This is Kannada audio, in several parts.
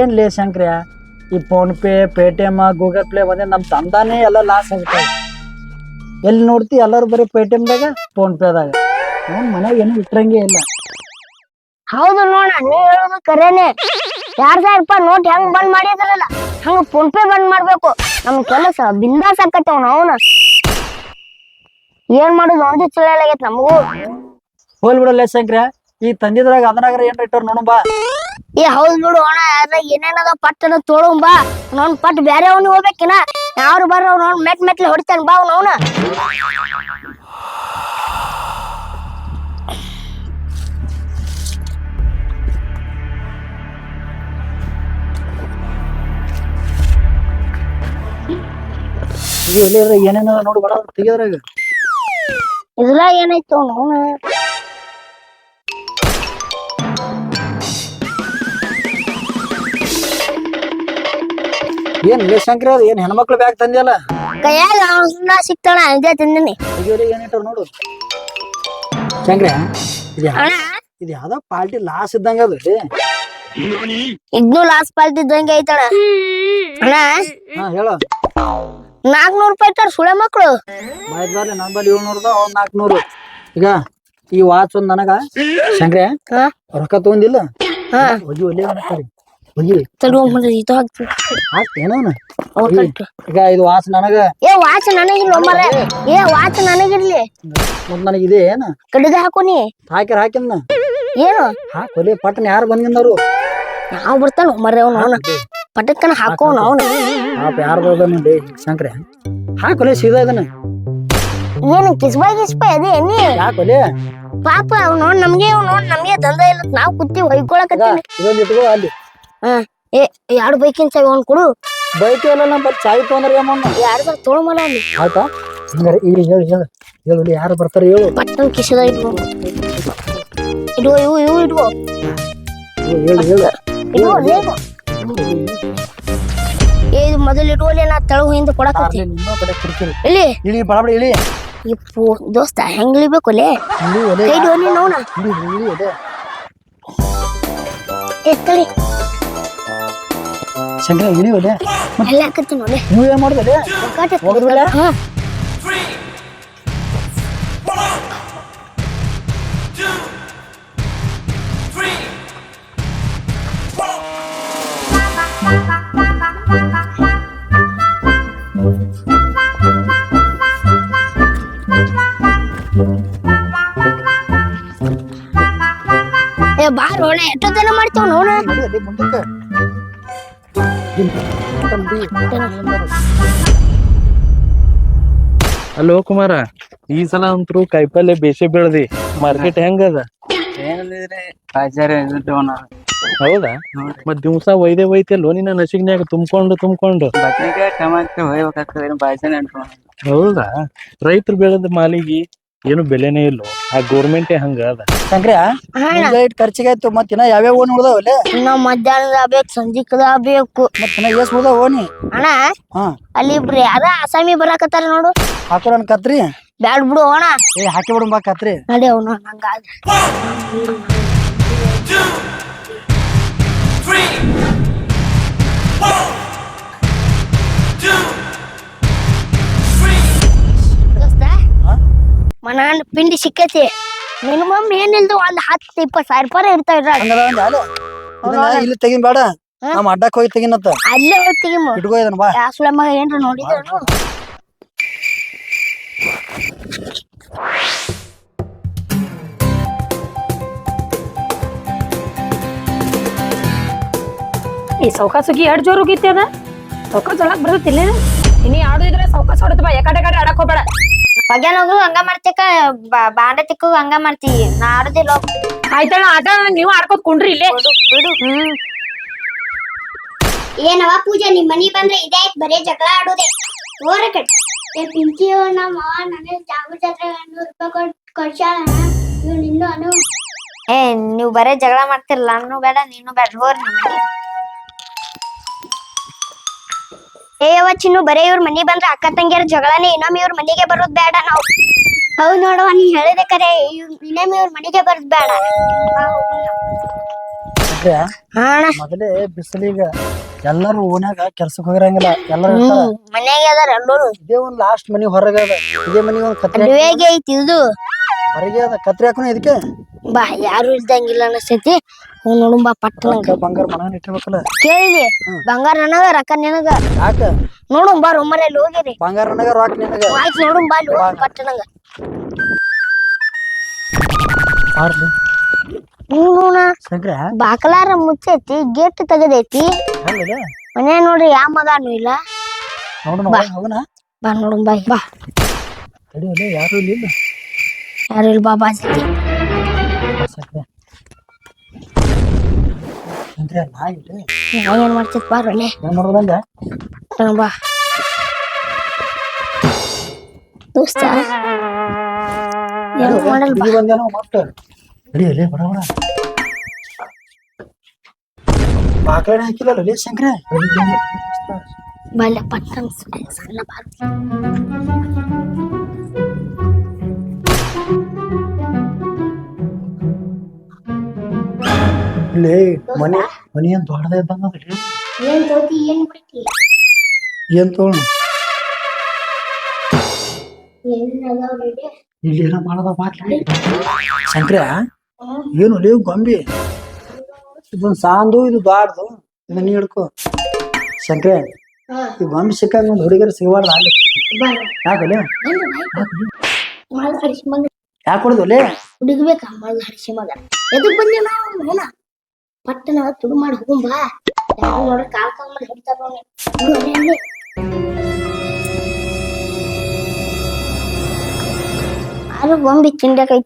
ಏನ್ ಲೇ ಶಂಕ್ರ್ಯ ಈ PhonePe Paytm Google Play ಒಂದೇ ನಮ್ಮ ತಂದಾನೇ ಎಲ್ಲ ಲಾಸ್ ಆಗುತ್ತೆ. ಎಲ್ಲಿ ನೋಡ್ತಿ ಎಲ್ಲರೂ ಬರೀ ಪೇಟಿಎಮ್ದಾಗ ಫೋನ್ ಪೇದಾಗ ಅವ್ನ ಮನ್ಯಾಗ ಏನು ಇಟ್ರಂಗೆ ಇಲ್ಲ. ಹೌದು ನೋಡ ನೀ ಹೇಳೋದು ಕರೇನೆ. ಎರಡ್ ಸಾವಿರ ರೂಪಾಯಿ ನೋಟ್ ಹೆಂಗ್ ಬಂದ್ ಮಾಡಿದ್ರಲ್ಲ ಹಂಗ ಫೋನ್ ಪೇ ಬಂದ್ ಮಾಡ್ಬೇಕು. ನಮ್ ಕೆಲಸ ಬಿಂದಾಸ್ ಆಕತ್ತೇವ್ ಅವನ ಏನ್ ಮಾಡುದು ಒಂದು ಆಗೈತೆ ನಮಗೂ. ಹೋಲ್ ಬಿಡಲ್ಲ ಶಂಕ್ರ್ಯ ಈ ತಂದಿದ್ರಾಗ ಅದರಾಗ ಏನ್ ಇಟ್ಟರು ನೋಡು ಬಾ. ಏ ಹೌದ್ ನೋಡು ಅಣ್ಣ ಅದ್ರಾಗ ಏನೇನದ ಪಟ್ಟನ ತೊಳಂ ಬಾ. ನೋನ್ ಪಟ್ ಬ್ಯಾರೆ ಅವ್ನು ಹೋಗ್ಬೇಕಿನ ಯಾರು ಬರ್ರ ನೋಡ್ ಮೆಟ್ ಮೆಟ್ಲೆ ಹೊಡಿತಾನ ಬಾ ಅವ್ನು ಅವನು. ಏನೇನದ ನೋಡು ಬಡ ತೆಗಿಯೋದ್ರಾಗ. ಇದ್ರಾಗ ಏನಾಯ್ತು ಅವ್ನ? ಏನ್ ಶಂಕರ ಏನ್ ಹೆಣ್ಮಕ್ಳು ಬ್ಯಾಗ್ ತಂದಿಯಲ್ಲ? ಕೈಯಾಗ ಅವ್ನ ಸಿಕ್ತಾನ ಇದೇ ತಿಂದಿನಿ. ತೆಗಿಯೋರಿ ಏನ್ ಇಟ್ಟವ್ರು ನೋಡು. ಶಂಕರ ಇದು ಯಾ- ಅಣ್ಣ? ಇದು ಯಾವ್ದೋ ಪಾರ್ಟಿ ಲಾಸ್ ಇದ್ದಂಗ ಅದು. ಇದ್ನು ಲಾಸ್ ಪಾಲ್ಟಿ ಇದ್ದಂಗೆ ಐತಣ ಅಣ್ಣ? ಹಾ ಹೇಳು. ನಾಲ್ಕನೂರು ರೂಪಾಯಿ ತರ ಸುಳೆ ಮಕ್ಳು. ಬಾಯ್ದ್ ನಂಬಲ್ಲಿ ನನ್ ಬಲ್ಲಿ ಏಳ್ನೂರದ ಒಂದ್ ನಾಲ್ಕನೂರು ಈಗ ಈ ವಾಚ್ ಒಂದ್ ನನಗ. ಶಂಕ್ರೆ ಹಾ? ರೊಕ್ಕ ತಗೊಂಡಿಲ್ಲ? ಹಾ. ಹೋಗಿ ಒಲೆ ಹೋಗಿ. ತಡಿ ಇದು ಅವ್ರ್. ಈಗ ವಾಚ್ ನನಗ. ಏ ವಾಚ್ ನನಗಿಲ್ಲ ಮರ ಏ ವಾಚ್ ನನಗಿರ್ಲಿ. ಮತ್ ನನಗ ಇದೆ ಏನ ಕಡಿದ ಹಾಕೋನಿ ಹಾಕಿದ್ನ ಏನು? ಹಾಕೋಲಿ ಪಟ್ಟಣ ಯಾರು ಬಂದಿನವರು ಯಾವ ಬರ್ತಾನ ಮರ ಅವ್ನು ಅವನ. ಪಟಕ್ಕನ ಹಾಕೋನು ಅವನು ಪಾಪ ಯಾರು ಶಂಕ್ರೆ. ಹಾಕೊಲೆ ಸೀದಾ ಇದನ್ನ. ಏನು ಅದೇ ನೀ? ಯಾಕೊಲೆ ಪಾಪ ಅವ್ನು ನೋಡ್ ನಮ್ಗೆ ಅವ್ನು ನೋಡ್ ನಮ್ಗೆ ದಂಧ ಇಲ್ಲ ನಾವ್ ಕುತ್ತಿ ಹೊಯ್ಕೊಳಕತ್ತೀನಿ. ಇದೊಂದು ಇಟ್ಕೋ ಅಲ್ಲಿ. ಏ ಎರಡು ಬೈಕಿನ ಚಾಯ್ ಒಂದು ಕೊಡು. ಬೈಕ್ ಎಲ್ಲ ನಮ್ಮ ಚಾಯ್ ತೊಂದ್ರೆ ಯಾರು ತೊಳಮಲ್ಲ ಅಲ್ಲಿ ಆಯ್ತಾ? ಹಂಗಾರೆ ಈಗ ಹೇಳಿ ಹೇಳು ಹೇಳು. ಇಲ್ಲಿ ಯಾರು ಬರ್ತಾರೆ ಹೇಳು. ಪಟ್ಟನ್ ಕಿಶದ ಇಟ್ಕೊ. ಇಡುವ ಇವು ಇವು ಇಡುವ ಹೇಳು ಹೇಳು. ಇಡುವ ಲೇಗು ಏ ಇದು ಮೊದಲು ಇಡುವಲ್ಲಿ ನಾ ತೆಳಗು ಹಿಂದೆ ಕೊಡಕ್ಕೆ ಇಲ್ಲಿ. ಇಳಿ ಬಡಬಡ ಇಳಿ. ಇಪ್ಪು ದೋಸ್ತ ಹೆಂಗ್ ಇಳಿಬೇಕು ಲೇ? ಇಳಿ ಒಲೆ. ಕೈ ಇಡುವ ನೀನು ಅವನ. ಇಳಿ ಇಳಿ ಅದೇ ಎತ್ತಳಿ ಶಂಕರ ಇಳಿ ಒಲೆ ಎಲ್ಲ ಹಾಕತ್ತೀನಿ ನೋಡೆ ನೀವು ಏನ್ ಮಾಡಿದ್ರೆ ಹೋಗುದಿಲ್ಲ? ಹಾ ಏ ಬಾರ್ ಹೋಣ ಎಷ್ಟೊತ್ತನ ಮಾಡ್ತೇವ್ ನೋಡ ನಡಿ ಅಲ್ಲಿ ಮುಂದಕ್ಕೆ ಹಲೋ ಕುಮಾರ ಈ ಸಲ ಅಂತೂ ಕಾಯಿಪಲ್ಲೆ ಬೇಸೆ ಬೆಳ್ದಿ. ಮಾರ್ಕೆಟ್ ಹೆಂಗದ ಹೌದಾ? ಮತ್ ದಿವ್ಸ ಒಯ್ದೆ ಒಯ್ತಲ್ಲೋ ನಿನ್ನ ನಸಿಗ್ನ್ಯಾಗ ತುಂಬ್ಕೊಂಡು ತುಂಬ್ಕೊಂಡು. ಹೌದಾ? ರೈತರು ಬೆಳೆದ ಮಾಲಿಗೆ ಏನು ಬೆಲೆನೇ ಇಲ್ಲೋ. ಆ ಗೌರ್ಮೆಂಟ್ ಹಂಗ ಅದ. ಇಟ್ ಖರ್ಚಿಗೆ ಆಯ್ತು ಮತ್ ಇನ್ನ ಯಾವ್ಯಾವ ಓನ್ ಉಳ್ದಾವಲ್ಲ ನಾವ್ ಮಧ್ಯಾಹ್ನದ ಬೇಕು ಸಂಜಿಕದ ಬೇಕು ಮತ್ ಇನ್ನ ಎಸ್ ಉಳ್ದಾವ ಓಣಿ ಅಣ್ಣ ಹಾ. ಅಲ್ಲಿ ಇಬ್ರು ಯಾರ ಅಸಾಮಿ ಬರಾಕತ್ತಾರ ನೋಡು. ಹಾಕೋಣ ಕತ್ರಿ? ಬ್ಯಾಡ್ ಬಿಡು ಅಣ್ಣ. ಏ ಹಾಕಿ ಬಿಡು ಬಾ ಕತ್ರಿ. ನಡಿ ಅವ್ನು ಹಂಗಾದ ಮನಾನ್ ಪಿಂಡಿ ಸಿಕ್ಕೈತಿ. ಮಿನಿಮಮ್ ಏನಿಲ್ದು ಒಂದ್ ಹತ್ತು ಇಪ್ಪತ್ತು ಸಾವಿರ ರೂಪಾಯಿ ಇರ್ತಾವ ಹಂಗದ ಇದನ್ನ ಇಲ್ಲಿ ತೆಗಿನ್ ಬೇಡ. ನಮ್ಮ ಅಡ್ಡಕ್ ಹೋಗಿ ತೆಗಿನತ್ತ ಅಲ್ಲೇ ಹೋಗ್ತೀವಿ ಇಟ್ಕೋ ಇದನ್ನ ಬಾ. ಯಾಸುಳ ಮಗ ಏನ್ರ ನೋಡಿದ್ರು ಈ ಸೌಕಾ ಸುಗಿ ಎರಡ್ ಜೋರು ಹೋಗಿತ್ತೆ ಅದ? ಸೌಕಾ ಒಳಗ್ ಬರ್ತೈತಿಲ್ಲ ಇನಿ ಆಡೋದಿದ್ರೆ ಸೌಕಾ ಹೊಡತ ಬಾ. ಯಾಕಡೆ ಕಡೆ ಆಡಕ್ ಹೋಗ್ಬೇಡ. ಪಗ್ಯಾನೋಗು ಹಂಗ ಮಾಡ್ತೇಕ ಬಾಂಡ ತಿಕ್ಕು ಹಂಗ ಮಾಡ್ತೀವಿ ನಾ ಆಡುದಿಲ್ಲ ಆಯ್ತಣ್ಣ ಆಟ ನೀವು ಆಡ್ಕೋತ್ ಕುಂಡ್ರಿ ಇಲ್ಲೇ. ಹ್ಮ್. ಏನವ ಪೂಜಾ ನಿಮ್ ಮನಿ ಬಂದ್ರೆ ಇದೇ ಆಯ್ತು ಬರೇ ಜಗಳ ಆಡೋದೆ. ಹೋರ ಕಟ್ ಏ ಪಿಂಕಿ ನಮ್ಮ ನನಗೆ ಜಾಗೃತ ಜಾತ್ರೆ ನೂರು ರೂಪಾಯಿ ಕೊಟ್ಟು ಕೊಡ್ಸಾಳ ಇವ್ ನಿನ್ನು ಅನು. ಏ ನೀವ್ ಬರೇ ಜಗಳ ಮಾಡ್ತಿರಲ್ಲ ನಾನು ಬೇಡ ನೀನು ಬೇಡ. ಹೋರ್ ನಮ್ಮ ಮನೆಗೆ. ಏ ಯವ್ವ ಚಿನ್ನು ಬರೇ ಇವ್ರ ಮನಿ ಬಂದ್ರ ಅಕ್ಕ ತಂಗಿಯರ ಜಗಳನೇ ಇನ್ನೊಮ್ಮೆ ಇವ್ರ ಮನಿಗೆ ಬರೋದ್ ಬೇಡ ನಾವು. ಹೌದ್ ನೋಡವ ನೀ ಹೇಳಿದೆ ಕರೆ ಇವ್ ಇನ್ನೊಮ್ಮೆ ಇವ್ರ ಮನೆಗೆ ಬರೋದ್ ಬೇಡ. ಹಾ ಅಣ್ಣ. ಮೊದಲೇ ಬಿಸಿಲೀಗ ಎಲ್ಲರೂ ಓನ್ಯಾಗ ಕೆಲ್ಸಕ್ ಹೋಗಿರಂಗಿಲ್ಲ. ಎಲ್ಲರೂ ಇರ್ತಾರ. ಹ್ಮ್ ಮನ್ಯಾಗ ಅದಾರ ಎಲ್ಲರೂ. ಇದೇ ಒಂದ್ ಲಾಸ್ಟ್ ಮನಿ ಹೊರಗೆ ಅದ. ಇದೇ ಮನಿ ಒಂದ್ ಕತ್ರಿ ಅಡುವೆಗೆ ಐತಿ ಇದು? ಹೊರಗೆ ಅದ. ಕತ್ರಿ ಹಾಕೋಣ ಇದಕ್ಕೆ? ಬಾ ಯಾರು ಇಲ್ದಂಗಿಲ್ಲ ಅನಸ್ತೈತಿ. ಹೋಗ್ ನೋಡು ಬಾ ಪಟ್ಟಣ ರೊಕ್ಕ ಬಂಗಾರ ಮನ ಇಟ್ಟಿರ್ಬೇಕಲ್ಲ? ಕೇಳಿದಿ? ಬಂಗಾರ ನನಗ ರೊಕ್ಕ ನಿನಗ. ಯಾಕ? ನೋಡು ಬಾ ರೂಮಲ್ಲಿ ಹೋಗಿರಿ. ಬಂಗಾರ ನನಗ ರೊಕ್ಕ ನಿನಗ. ಆಯ್ತು ನೋಡು ಬಾ ಅಲ್ಲಿ ಹೋಗ್ ಶಂಕ್ರ? ಬಾಕಲಾರ ಮುಚ್ಚೈತಿ ಗೇಟ್ ತೆಗದೈತಿ. ಹಂಗಲ್ಲ ಮನೆ ನೋಡ್ರಿ ಯಾವ ಮಗಾನು ಇಲ್ಲ. ನೋಡೋಣ ಹೋಗೋಣ. ಬಾ ನೋಡು ಬಾ ಬಾ. ತಡಿ ಅಲ್ಲೇ ಯಾರು ಇಲ್ಲಿ ಯಾರು ಇಲ್ಲ ಬಾ ಬಾ ಜಲ್ದಿ ಶಂಕ್ರ ಶಂಕ್ರ ನಾ ಇಲ್ಲಿ ನಾ ಏನ್ ಮಾಡ್ತಿತ್ ಬಾ. ದೋಸ್ತ ಏನು ಮಾಡಲ್ ಬಾ. ಹಾಕಿಲ್ಲ ಶಂಕ್ರ? ಬಲ್ಲ ಪಟ್ಟಣ ಸಣ್ಣ ಬಾ ಇಲ್ಲಿ ಮನಿ ಮನಿ ಏನ್ ದೊಡ್ಡದ ಏನ್ ತೋತಿ ಏನ್ ಬಿಡ್ತಿ ಏನ್ ಇಲ್ಲಿ ಏನೋ ಮಾಡದ ಶಂಕ್ರ ಏನು ಲೇ ಗೊಂಬಿ? ಇದೊಂದು ಸಾಂದು ಇದು ದಾಡ್ದು ಇದನ್ನ ಹಿಡ್ಕೊ. ಸಂಕ್ರೆ ಈ ಗೊಂಬಿ ಸಿಕ್ಕಾಗ ಒಂದ್ ಹುಡುಗರು ಸಿಗಬಾರ್ದು ಅಲ್ಲಿ? ಯಾಕಲೆ? ಯಾಕೆ ಕೊಡುದಲ್ಲೇ ಹುಡುಗ್ಬೇಕಾ ಹರಿಸಿ ಮಗ? ಎದಕ್ ಬಂದೆ ನಾವು? ಮೋನ ಪಟ್ಟಣ ತುಡು ಮಾಡಿ ಹೋಗುಂಬ ನೋಡ್ರಿ ಕಾಲ್ ಕಾಲ್ ಮಾಡಿ ಹಿಡ್ತಾರ ಆರು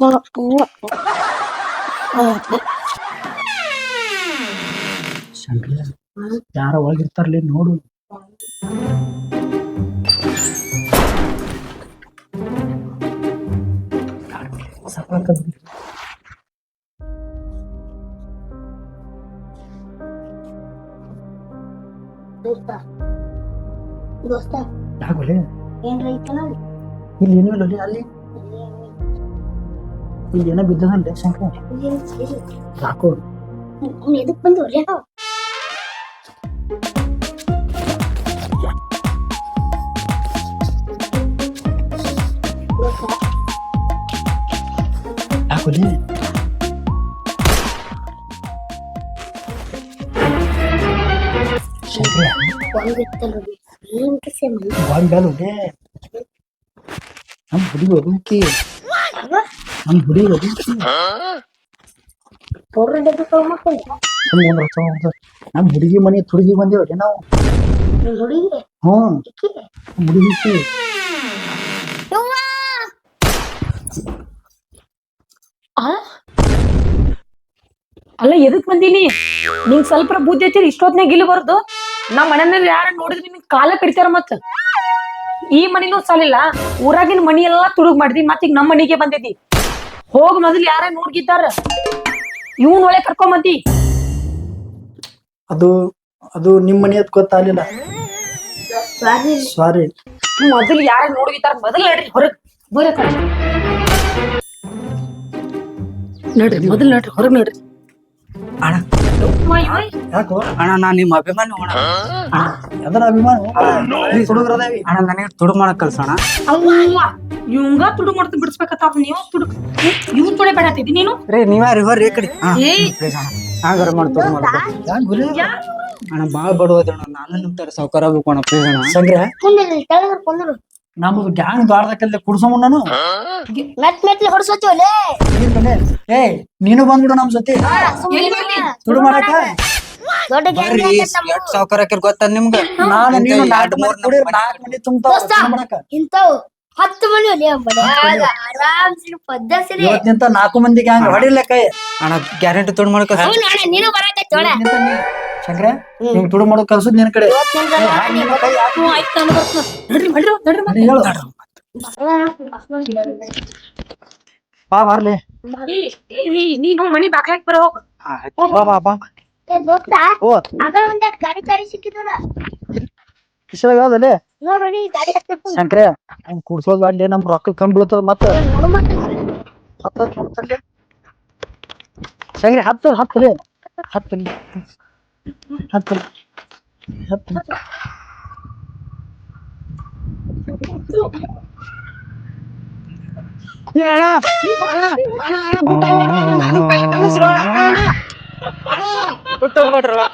ನೋಡು ಶಂಕ್ರ, ಯಾರ ಒಳಗಿರ್ತಾರಲಿ ನೋಡು. ಸಾಕಾಗ್ತದೆ. ದೋಸ್ತ ದೋಸ್ತ ಯಾಕಲೆ ಏನ್ರ ಐತನ ಇಲ್ಲಿ ಏನೂ ಇಲ್ಲ ಲೇ, ಅಲ್ಲಿ ಇಲ್ಲಿ ಏನೋ ಬಿದ್ದದಲ್ಲೇ ಶಂಕ್ರ ಸಾಕು ಅವ್ನು ಎದಕ್ ಬಂದು ಒಲೆ ನಾವು ನಮ್ಮ ಹುಡುಗಿ ಮನೆ ತುಡುಗಿ ಬಂದೇವ್ರಿ ನಾವು. ನಿಮ್ ಹುಡುಗಿ ಅಲ್ಲ, ಎದಕ್ ಬಂದೀನಿ? ನಿಂಗ್ ಸ್ವಲ್ಪ ಬುದ್ಧಿ ಐತಿ ಇಷ್ಟೊತ್ನಾಗ ಇಲ್ಲಿ ಬರ್ದು? ನಮ್ ಮನೆಯಲ್ಲಿ ಯಾರ ನೋಡಿದ್ರೆ ನಿನ್ ಕಾಲ ಕಡಿತಾರ ಮತ್ತ? ಈ ಮನಿನೂ ಸಾಲಿಲ್ಲ. ಊರಾಗಿನ ಮನಿ ಎಲ್ಲಾ ತುಡುಗ್ ಮಾಡಿದಿ ಮತ್ ಈಗ ನಮ್ ಮನಿಗೆ ಬಂದಿದ್ದಿ ಹೋಗ್ ಮೊದಲ್ ಯಾರ ನೋಡ್ಗಿದ್ದಾರ? ಇವನ್ ಒಳಗೆ ಕರ್ಕೊಂಡ್ ಬಂದಿ. ಅದು ಅದು ನಿಮ್ಮ ಮನೆ ಅದ್ ಗೊತ್ತಾಗ್ಲಿಲ್ಲ. ಸಾರಿ ಮೊದಲ್ ಯಾರ ನೋಡ್ಗಿದ್ದಾರ ಮೊದಲ್ ನಡ್ರಿ ಹೊರಗ್ ಬರ ನಡ್ರಿ ಮೊದಲ್ ನಡ್ರಿ ಹೊರಗ್ ನಡ್ರಿ. ಅಣ್ಣ ಯಾಕೋ? ಅಣ್ಣ ನಾ ನಿಮ್ಮ ಅಭಿಮಾನಿ ಅಣ್ಣ. ಅದರ ಅಭಿಮಾನ? ಹುಡುಗರದೇವಿ ಅಣ್ಣ ನನಗೆ ತುಡು ಮಾಡಕ್ ಕಲ್ಸೋಣ ಅವ್ವ ಇವಂಗ ತುಡು ಮಾಡ್ತು ಬಿಡಿಸ್ಬೇಕತ್ತ ನೀವು ತುಡು ಇವ್ ತುಳೆ ಬೇಡತ್ತಿದ್ದಿ ನೀನು? ರೇ ನೀವ್ಯಾರಿ ರಿವರ್ ರೇ ಕಡೆ. ಹಂಗಾರ ಮಾಡಿ ತುಡು ಮಾಡ್ಕೊ ಅಣ್ಣ ಬಾಳ್ ಬಡವದಣ್ಣ ನಾನು ನಿಮ್ ತರ ಸಾವುಕಾರ ಬೇಕು ಅಣ್ಣ ಪ್ಲೀಸ್ ಅಣ್ಣ. ಸಂಗ್ರ ಕುಂದ್ರು ಕೆಳಗರ್ ಕುಂದ್ರು. ನಮ್ದು ಗ್ಯಾಂಗ್ ದಾಡ್ದಕ್ಕಲ್ಲೇ ಕುಡ್ಸೋ ನಾನು. ಮೆಟ್ ಮೆಟ್ಲಿ ಹೊಡ್ಸೋತಿ ಏ ನೀನು ಬಂದ್ಬಿಡು ನಮ್ ಜೊತೆ? ತುಡು ಮಾಡಕ ದೊಡ್ಡ ಗ್ಯಾಂಗ್ ಗೊತ್ತಾ ನಿಮ್ಗ? ನಾನು ನೀನು ನಾಲ್ಕು ಮೂರ್ ನಾಲ್ಕು ಮಂದಿ ಇಂಥವು ಹತ್ತು ಮನಿ ನಾಲ್ಕು ಗ್ಯಾಂಗ್ ಹೊಡಿಲಕ್ಕ ಕೈ. ಅಣ್ಣ ಗ್ಯಾರಂಟಿ ತುಡು ಮಾಡಕ್. ಅಣ್ಣ ನೀನು ಬರಕ ಶಂಕರ ನಿಂಗ್ ತುಡು ಮಾಡೋ ಕಲ್ಸದ್ ನಿನ್ ಕಡೆ. ಬಾ ಬಾರ್ಲಿ. ನೀನು ಮನಿ ಬಾಗ್ಲಾಕ್ ಬರೋ ಬಾ ಬಾ ಬಾ. ಓ. ಹಂಗ್ ಕುಡ್ಸೋದ್ ಬಾಡ್ಲಿ ನಮ್ ರೊಕ್ಕ ಕಮ್ಮಿ ಬೀಳ್ತದ ಮತ್ತ. ಹತ್ತ ಶಂಕರ ಹತ್ತು Hatta. Hatta. Ya Arab, Arab, Arab, Arab, Arab, Arab, Arab, Arab, Arab, Arab, Arab,